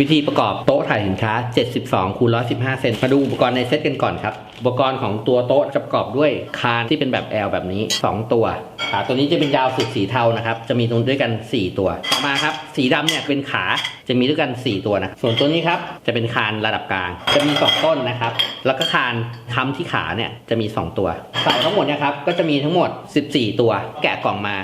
วิธีประกอบโต๊ะถ่ายสินค้า 72คูณ115 เซน มาดูอุปกรณ์ในเซตกันก่อนครับ อุปกรณ์ของตัวโต๊ะจะประกอบด้วยคานที่เป็นแบบ L แบบนี้ 2 ตัวขาตัวนี้จะเป็นยาวสุดสีเทานะครับ จะมีตรงด้วยกัน 4 ตัว ต่อมาครับ สีดำเนี่ยเป็นขา จะมีด้วยกัน 4 ตัวนะ ส่วนตัวนี้ครับ จะเป็นคานระดับกลาง จะมี2ต้นนะครับ แล้วก็คานค้ำที่ขาเนี่ยจะมี 2 ตัวเสาทั้งหมดเนะครับ ก็จะมีทั้งหมด 14 ตัว แกะกล่องมา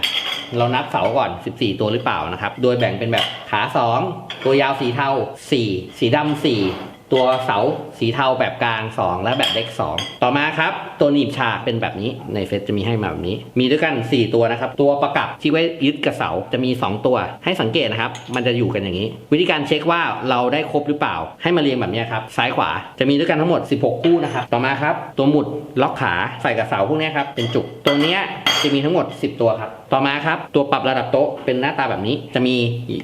เรานับเสาก่อน 14 ตัวหรือเปล่านะครับ โดยแบ่งเป็นแบบขา 2 ตัวยาวสีเทา 4 สีดำ4 ตัวเสา สีเทาแบบกลาง 2 และแบบเล็ก 2 ต่อมาครับตัวหนีบฉากเป็นแบบนี้ในเฟซจะมีให้มาแบบนี้ มีด้วยกัน 4 ตัวนะครับ ตัวประกับที่ไว้ยึดกับเสาจะมี 2 ตัว ให้สังเกตนะครับ มันจะอยู่กันอย่างนี้ วิธีการเช็คว่าเราได้ครบหรือเปล่า ให้มาเรียงแบบนี้ครับซ้ายขวาจะมีด้วยกันทั้งหมด 16 คู่นะครับต่อมาครับ ตัวหมุดล็อกขาใส่กับเสาพวกนี้ครับเป็นจุกตัวนี้จะมีทั้งหมด 10 ตัวครับต่อมาครับตัวปรับระดับโต๊ะเป็นหน้าตาแบบนี้จะมี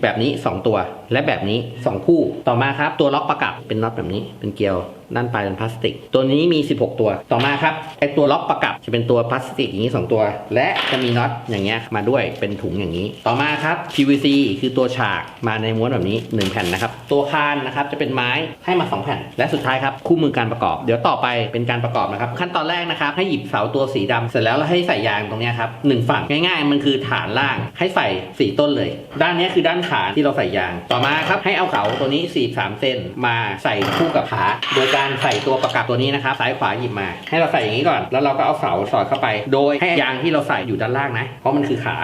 แบบนี้ 2 ตัว และแบบนี้ 2 คู่ ต่อมาครับตัวล็อกประกับเป็นน็อตแบบนี้เป็นเกลียว Well, ด้านปลายเป็นพลาสติก ตัวนี้มี 16 ตัว ต่อมาครับไอตัวล็อกประกับจะเป็นตัวพลาสติกอย่างนี้ 2 ตัว และจะมีน็อตอย่างเงี้ยมาด้วยเป็นถุงอย่างนี้ ต่อมาครับ PVC คือตัวฉากมาในม้วนแบบนี้ 1 แผ่นนะครับ ตัวคานนะครับจะเป็นไม้ให้มา 2 แผ่น และสุดท้ายครับคู่มือการประกอบ เดี๋ยวต่อไปเป็นการประกอบนะครับ ขั้นตอนแรกนะครับให้หยิบเสาตัวสีดำเสร็จแล้วเราให้ใส่ยางตรงเนี้ยครับหนึ่งฝั่งง่าย ๆ มันคือฐานล่างให้ใส่สีต้นเลย ด้านนี้คือด้านฐานที่เราใส่ยาง ต่อมาครับให้เอาเสาตัวนี้ 43 เซนมาใส่คู่กับขาโดยการใส่ตัวประกับตัวนี้นะครับซ้ายขวาหยิบมา ให้เราใส่อย่างนี้ก่อน แล้วเราก็เอาเสาสอดเข้าไป โดยให้ยางที่เราใส่อยู่ด้านล่างนะ เพราะมันคือขา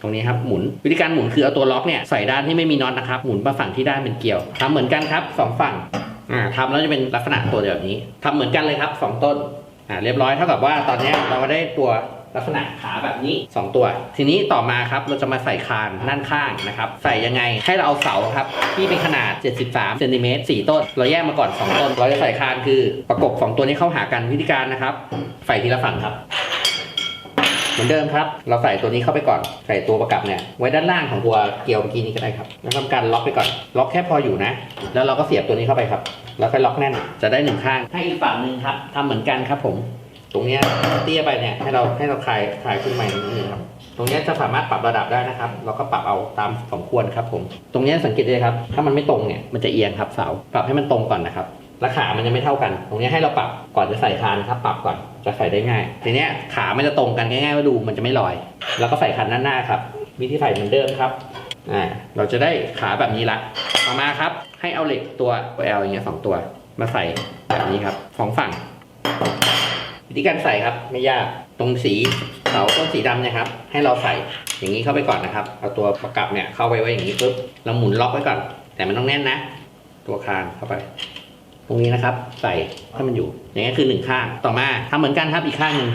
ตรงนี้ครับหมุนวิธีการหมุนคือเอาตัวล็อกเนี่ยใส่ด้านที่ไม่มีน็อตนะครับหมุนมาฝั่งที่ด้านเป็นเกลียวทำเหมือนกันครับสองฝั่งอ่าทำแล้วจะเป็นลักษณะตัวแบบนี้ทำเหมือนกันเลยครับสองต้นอ่าเรียบร้อยเท่ากับว่าตอนนี้เราได้ตัว ลักษณะขาแบบนี้ 2 ตัว ทีนี้ต่อมาครับเราจะมาใส่คานด้านข้างนะครับ ใส่ยังไงให้เราเอาเสาครับ ที่เป็นขนาด 73เซนติเมตร4ต้น เราแยกมาก่อน 2 ต้น เราจะใส่คานคือประกบสองตัวนี้เข้าหากันวิธีการนะครับ ใส่ทีละฝั่งครับ เหมือนเดิมครับ เราใส่ตัวนี้เข้าไปก่อน ใส่ตัวประกับเนี่ยไว้ด้านล่างของตัวเกลียวเมื่อกี้นี้ก็ได้ครับแล้วทำการล็อกไปก่อน ล็อกแค่พออยู่นะ แล้วเราก็เสียบตัวนี้เข้าไปครับ แล้วค่อยล็อกแน่น จะได้หนึ่งข้าง ให้อีกฝั่งหนึ่งครับทำเหมือนกันครับผม ตรงเนี้ยเตี้ยไปเนี่ยให้เราให้เราคลายคลายขึ้นมาอีกนิดนึงครับ ตรงเนี้ยจะสามารถปรับระดับได้นะครับ เราก็ปรับเอาตามสมควรครับผม ตรงเนี้ยสังเกตเลยครับ ถ้ามันไม่ตรงเนี่ยมันจะเอียงครับเสา ปรับให้มันตรงก่อนนะครับและขามันจะไม่เท่ากัน ตรงนี้ให้เราปรับก่อนจะใส่คานครับ ปรับก่อนจะใส่ได้ง่าย ทีเนี้ยขามันจะตรงกันง่ายๆว่าดูมันจะไม่ลอย แล้วก็ใส่คันด้านหน้าครับ วิธีใส่เหมือนเดิมครับอ่าเราจะได้ขาแบบนี้ละต่อมาครับ ให้เอาเหล็กตัว L อย่างเงี้ยสองตัว มาใส่แบบนี้ครับสองฝั่ง วิธีการใส่ครับไม่ยากตรงสีเสาต้นสีดำนะครับ ให้เราใส่อย่างนี้เข้าไปก่อนนะครับ เอาตัวประกับเนี่ยเข้าไปไว้อย่างนี้ปุ๊บเราหมุนล็อกไว้ก่อน แต่มันต้องแน่นนะ ตัวคานเข้าไป ตรงนี้นะครับ ใส่ให้มันอยู่ อย่างนี้คือหนึ่งข้างต่อมาทำเหมือนกันครับอีกข้างหนึ่ง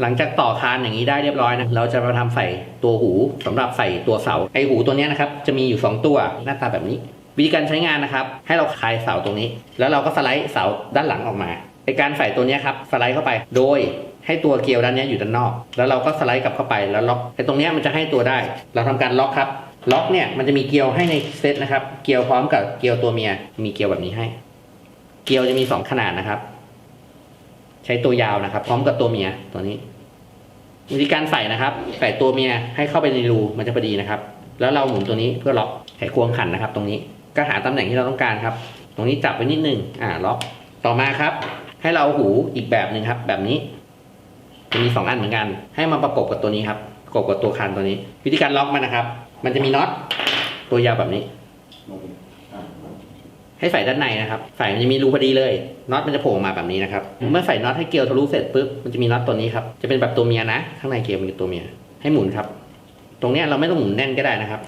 หลังจากต่อคานอย่างนี้ได้เรียบร้อยนะเราจะมาทำใส่ตัวหูสำหรับใส่ตัวเสาไอหูตัวนี้นะครับจะมีอยู่ 2 ตัวหน้าตาแบบนี้ วิธีการใช้งานนะครับ ให้เราคลายเสาตรงนี้ แล้วเราก็สไลด์เสาด้านหลังออกมาไอการใส่ตัวนี้ครับสไลด์เข้าไป โดยให้ตัวเกลียวด้านนี้อยู่ด้านนอก แล้วเราก็สไลด์กลับเข้าไปแล้วล็อกไอตรงนี้มันจะให้ตัวได้ เราทำการล็อกครับ ล็อกเนี่ยมันจะมีเกลียวให้ในเซตนะครับ เกลียวพร้อมกับเกลียวตัวเมีย มีเกลียวแบบนี้ให้ เกลียวจะมีสองขนาดนะครับ ใช้ตัวยาวนะครับ พร้อมกับตัวเมียตัวนี้ วิธีการใส่นะครับ ใส่ตัวเมียให้เข้าไปในรูมันจะพอดีนะครับ แล้วเราหมุนตัวนี้เพื่อล็อกไขควงขันนะครับ ตรงนี้ ก็หาตำแหน่งที่เราต้องการครับ ตรงนี้จับไว้นิดนึงอ่าล็อกต่อมาครับ ให้เราเอาหูอีกแบบหนึ่งครับ แบบนี้จะมีสองอันเหมือนกัน ให้มาประกบกับตัวนี้ครับประกบกับตัวคันตัวนี้ วิธีการล็อกมันนะครับ มันจะมีน็อตตัวยาวแบบนี้ ให้ใส่ด้านในนะครับ ใส่มันจะมีรูพอดีเลยน็อตมันจะโผล่ออกมาแบบนี้นะครับ เมื่อใส่น็อตให้เกลียวทะลุเสร็จปุ๊บมันจะมีน็อตตัวนี้ครับจะเป็นแบบตัวเมียนะข้างในเกลียวเป็นตัวเมีย ให้หมุนครับ ตรงนี้เราไม่ต้องหมุนแน่นก็ได้นะครับ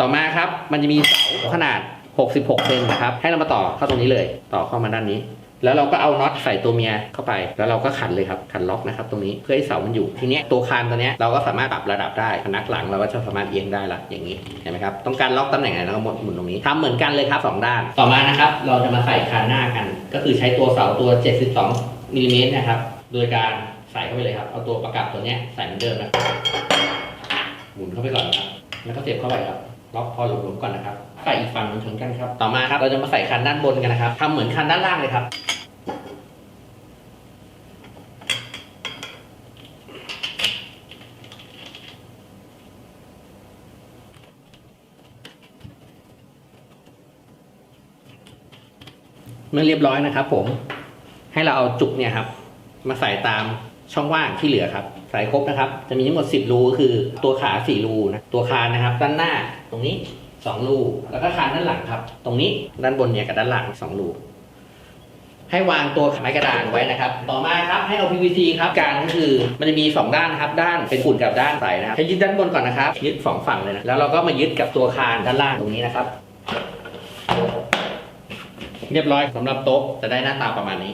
ต่อมาครับ มันจะมีเสาขนาด 66เซนนะครับให้เรามาต่อเข้าตรงนี้เลย ต่อเข้ามาด้านนี้ แล้วเราก็เอาน็อตใส่ตัวเมียเข้าไป แล้วเราก็ขันเลยครับขันล็อกนะครับ ตรงนี้เพื่อให้เสามันอยู่ทีนี้ตัวคานตัวนี้เราก็สามารถปรับระดับได้พนักหลังเราก็จะสามารถเอียงได้ละอย่างนี้เห็นไหมครับต้องการล็อกตำแหน่งไหนเราก็หมุนตรงนี้ทำเหมือนกันเลยครับสองด้าน ต่อมานะครับ เราจะมาใส่คานหน้ากัน ก็คือใช้ตัวเสาตัว 72มิลลิเมตรนะครับโดยการใส่เข้าไปเลยครับเอาตัวประกับตัวนี้ใส่เหมือนเดิมนะหมุนเข้าไปก่อนนะครับแล้วก็เสียบเข้าไปครับล็อกพอหลวมๆก่อนนะครับ ใส่อีกฝั่งเหมือนกันครับ ต่อมาครับเราจะมาใส่คันด้านบนกันนะครับทำเหมือนคันด้านล่างเลยครับเมื่อเรียบร้อยนะครับผมให้เราเอาจุกเนี่ยครับ มาใส่ตามช่องว่างที่เหลือครับใส่ครบนะครับ จะมีทั้งหมด 10 รูคือตัวขา 4 รูนะตัวคานนะครับ ด้านหน้าตรงนี้ 2รูแล้วก็คานด้านหลังครับ ตรงนี้ด้านบนเนี่ยกับด้านหลัง2รูให้วางตัวไม้กระดานไว้นะครับ ต่อมาครับให้เอา PVC ครับการก็คือมันจะมี 2 ด้านครับ ด้านเป็นฝุ่นกับด้านใสนะครับให้ยึดด้านบนก่อนนะครับ ยึดสองฝั่งเลยนะแล้วเราก็มายึดกับตัวคานด้านล่างตรงนี้นะครับ เรียบร้อยสำหรับโต๊ะจะได้หน้าตาประมาณนี้